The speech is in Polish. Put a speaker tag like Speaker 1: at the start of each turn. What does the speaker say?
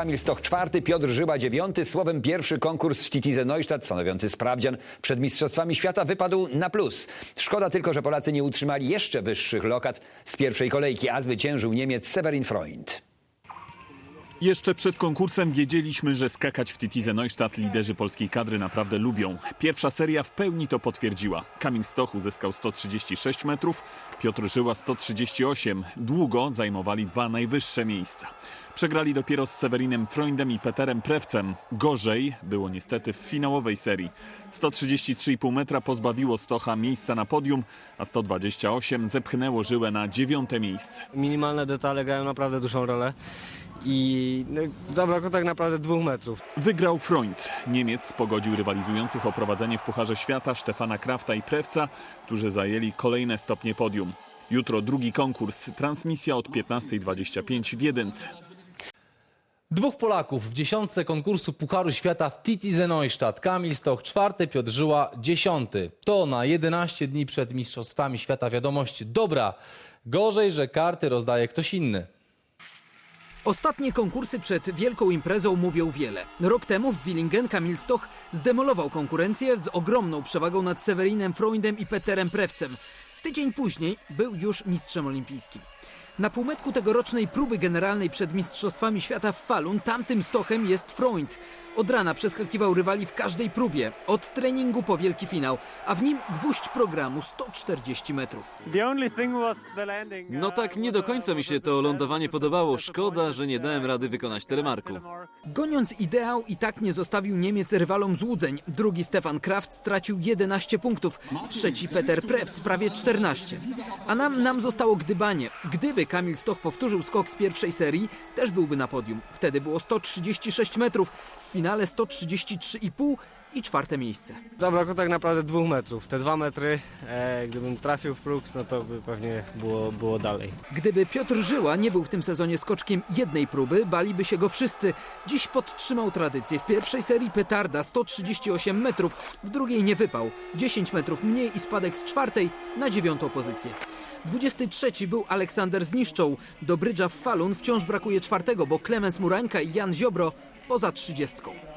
Speaker 1: Kamil Stoch czwarty, Piotr Żyła dziewiąty. Słowem pierwszy konkurs w Titize Neustadt stanowiący sprawdzian przed Mistrzostwami Świata wypadł na plus. Szkoda tylko, że Polacy nie utrzymali jeszcze wyższych lokat z pierwszej kolejki, a zwyciężył Niemiec Severin Freund.
Speaker 2: Jeszcze przed konkursem wiedzieliśmy, że skakać w Titize Neustadt liderzy polskiej kadry naprawdę lubią. Pierwsza seria w pełni to potwierdziła. Kamil Stoch uzyskał 136 metrów, Piotr Żyła 138. Długo zajmowali dwa najwyższe miejsca. Przegrali dopiero z Severinem Freundem i Peterem Prewcem. Gorzej było niestety w finałowej serii. 133,5 metra pozbawiło Stocha miejsca na podium, a 128 zepchnęło Żyłę na dziewiąte miejsce.
Speaker 3: Minimalne detale grają naprawdę dużą rolę i no, zabrakło tak naprawdę dwóch metrów.
Speaker 2: Wygrał Freund. Niemiec pogodził rywalizujących o prowadzenie w Pucharze Świata Stefana Krafta i Prewca, którzy zajęli kolejne stopnie podium. Jutro drugi konkurs. Transmisja od 15.25 w Jedynce.
Speaker 4: Dwóch Polaków w dziesiątce konkursu Pucharu Świata w Titize Neustadt. Kamil Stoch czwarty, Piotr Żyła dziesiąty. To na 11 dni przed Mistrzostwami Świata wiadomość dobra. Gorzej, że karty rozdaje ktoś inny.
Speaker 5: Ostatnie konkursy przed wielką imprezą mówią wiele. Rok temu w Willingen Kamil Stoch zdemolował konkurencję z ogromną przewagą nad Severinem Freundem i Peterem Prewcem. Tydzień później był już mistrzem olimpijskim. Na półmetku tegorocznej próby generalnej przed Mistrzostwami Świata w Falun tamtym Stochem jest Freund. Od rana przeskakiwał rywali w każdej próbie, od treningu po wielki finał, a w nim gwóźdź programu 140 metrów.
Speaker 6: No tak, nie do końca mi się to lądowanie podobało. Szkoda, że nie dałem rady wykonać telemarku.
Speaker 5: Goniąc ideał i tak nie zostawił Niemiec rywalom złudzeń. Drugi Stefan Kraft stracił 11 punktów, trzeci Peter Prewc prawie 14. A nam, nam zostało gdybanie. Gdyby Kamil Stoch powtórzył skok z pierwszej serii, też byłby na podium. Wtedy było 136 metrów, w finale 133,5 i czwarte miejsce.
Speaker 3: Zabrakło tak naprawdę dwóch metrów. Te dwa metry, e, gdybym trafił w próg, no to by pewnie było, było dalej.
Speaker 5: Gdyby Piotr Żyła nie był w tym sezonie skoczkiem jednej próby, baliby się go wszyscy. Dziś podtrzymał tradycję. W pierwszej serii petarda 138 metrów, w drugiej nie wypał. 10 metrów mniej i spadek z czwartej na dziewiątą pozycję. 23 był Aleksander Zniszczą. Do brydża w Falun wciąż brakuje czwartego, bo Klemens Murańka i Jan Ziobro poza trzydziestką.